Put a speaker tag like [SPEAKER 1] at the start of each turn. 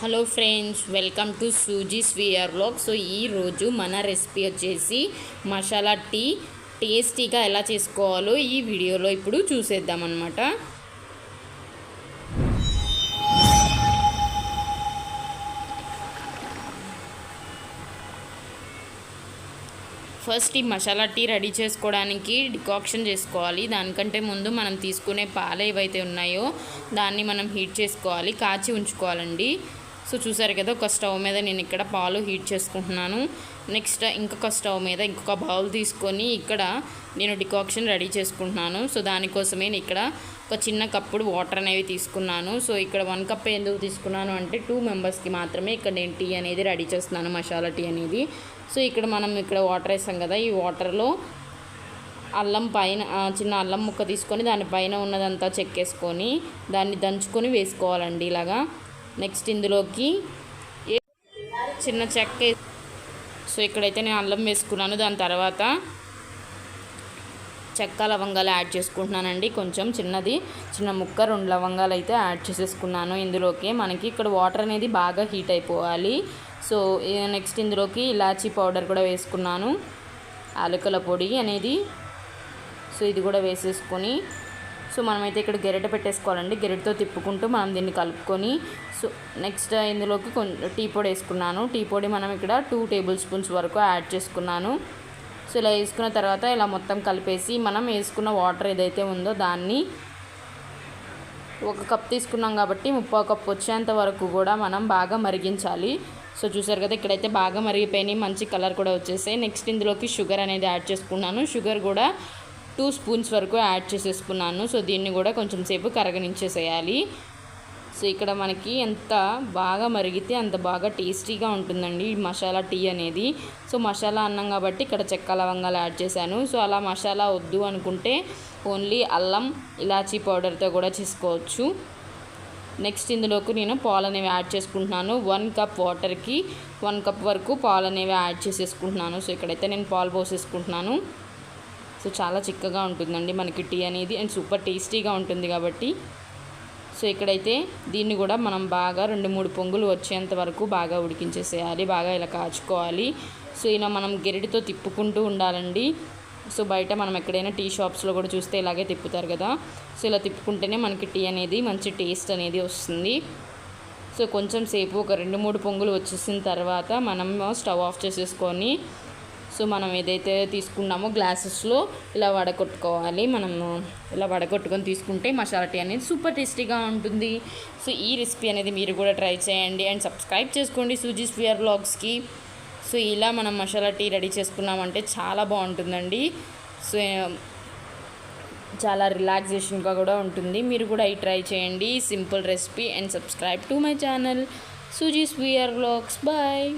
[SPEAKER 1] Hello friends welcome to suji స్వీయర్ blog. So ఈరోజు మన రెసిపీ వచ్చేసి మసాలా టీ. టేస్టీగా ఎలా చేసుకోవాలో ఈ వీడియోలో ఇప్పుడు చూసేద్దాం అనమాట ఫస్ట్ ఈ మసాలా టీ రెడీ చేసుకోవడానికి డికాక్షన్ చేసుకోవాలి. దానికంటే ముందు మనం తీసుకునే పాలు ఏవైతే ఉన్నాయో దాన్ని మనం హీట్ చేసుకోవాలి. కాచి ఉంచుకోవాలండి. సో చూసారు కదా ఒక స్టవ్ మీద నేను ఇక్కడ పాలు హీట్ చేసుకుంటున్నాను. నెక్స్ట్ ఇంకొక స్టవ్ మీద ఇంకొక బౌల్ తీసుకొని ఇక్కడ నేను డికాక్షన్ రెడీ చేసుకుంటున్నాను. సో దానికోసమే నేను ఇక్కడ ఒక చిన్న కప్పుడు వాటర్ అనేవి తీసుకున్నాను. సో ఇక్కడ వన్ కప్ ఎందుకు తీసుకున్నాను అంటే టూ మెంబర్స్కి మాత్రమే ఇక్కడ నేను టీ అనేది రెడీ చేస్తున్నాను మసాలా టీ అనేది. సో ఇక్కడ మనం ఇక్కడ వాటర్ వేసాం కదా ఈ వాటర్లో అల్లం పైన చిన్న అల్లం ముక్క తీసుకొని దానిపైన ఉన్నదంతా చెక్కేసుకొని దాన్ని దంచుకొని వేసుకోవాలండి ఇలాగా. నెక్స్ట్ ఇందులోకి చిన్న చెక్క సో ఇక్కడైతే నేను అల్లం వేసుకున్నాను. దాని తర్వాత చెక్క లవంగాలు యాడ్ చేసుకుంటున్నానండి. కొంచెం చిన్నది. చిన్న ముక్క రెండు లవంగాలు అయితే యాడ్ చేసేసుకున్నాను. ఇందులోకి మనకి ఇక్కడ వాటర్ అనేది బాగా హీట్ అయిపోవాలి. సో నెక్స్ట్ ఇందులోకి ఇలాచీ పౌడర్ కూడా వేసుకున్నాను. అలకల పొడి అనేది. సో ఇది కూడా వేసేసుకొని సో మనమైతే ఇక్కడ గెరెట పెట్టేసుకోవాలండి. గెరెటతో తిప్పుకుంటూ మనం దీన్ని కలుపుకొని సో నెక్స్ట్ ఇందులోకి కొంచెం టీ పొడి వేసుకున్నాను. టీ పొడి మనం ఇక్కడ టూ టేబుల్ స్పూన్స్ వరకు యాడ్ చేసుకున్నాను. సో ఇలా వేసుకున్న తర్వాత ఇలా మొత్తం కలిపేసి మనం వేసుకున్న వాటర్ ఏదైతే ఉందో దాన్ని ఒక కప్ తీసుకున్నాం కాబట్టి ముప్పై కప్ వచ్చేంత వరకు కూడా మనం బాగా మరిగించాలి. సో చూసారు కదా ఇక్కడైతే బాగా మరిగిపోయినాయి. మంచి కలర్ కూడా వచ్చేసాయి. నెక్స్ట్ ఇందులోకి షుగర్ అనేది యాడ్ చేసుకున్నాను. షుగర్ కూడా టూ స్పూన్స్ వరకు యాడ్ చేసేసుకున్నాను. సో దీన్ని కూడా కొంచెం సేపు కరగనించేసేయాలి సో ఇక్కడ మనకి ఎంత బాగా మరిగితే అంత బాగా టేస్టీగా ఉంటుందండి ఈ మసాలా టీ అనేది. సో మసాలా అన్నం కాబట్టి ఇక్కడ చెక్క లవంగాలు యాడ్ చేశాను. సో అలా మసాలా వద్దు అనుకుంటే ఓన్లీ అల్లం ఇలాచీ పౌడర్తో కూడా చేసుకోవచ్చు. నెక్స్ట్ ఇందులోకి నేను పాలు అనేవి యాడ్ చేసుకుంటున్నాను. వన్ కప్ వాటర్కి వన్ కప్ వరకు పాలు అనేవి యాడ్ చేసేసుకుంటున్నాను. సో ఇక్కడైతే నేను పాలు పోసేసుకుంటున్నాను. సో చాలా చిక్కగా ఉంటుందండి మనకి టీ అనేది అండ్ సూపర్ టేస్టీగా ఉంటుంది కాబట్టి. సో ఇక్కడైతే దీన్ని కూడా మనం బాగా రెండు మూడు పొంగులు వచ్చేంత వరకు బాగా ఉడికించేసేయాలి బాగా ఇలా కాచుకోవాలి. సో ఇలా మనం గెరిటితో తిప్పుకుంటూ ఉండాలండి. సో బయట మనం ఎక్కడైనా టీ షాప్స్లో కూడా చూస్తే ఇలాగే తిప్పుతారు కదా. సో ఇలా తిప్పుకుంటేనే మనకి టీ అనేది మంచి టేస్ట్ అనేది వస్తుంది. సో కొంచెం సేపు ఒక రెండు మూడు పొంగులు వచ్చేసిన తర్వాత మనం స్టవ్ ఆఫ్ చేసేసుకొని సో మనం ఏదైతే తీసుకున్నామో గ్లాసెస్లో ఇలా వడగొట్టుకోవాలి. మనము ఇలా వడగొట్టుకొని తీసుకుంటే మసాలా టీ అనేది సూపర్ టేస్టీగా ఉంటుంది. సో ఈ రెసిపీ అనేది మీరు కూడా ట్రై చేయండి. అండ్ సబ్స్క్రైబ్ చేసుకోండి సూజీ స్వియర్ బ్లాగ్స్కి. సో ఇలా మనం మసాలా టీ రెడీ చేసుకున్నామంటే చాలా బాగుంటుందండి. సో చాలా రిలాక్సేషన్గా కూడా ఉంటుంది. మీరు కూడా ఈ ట్రై చేయండి. Simple recipe and subscribe to my channel. Suji swear blogs. Bye.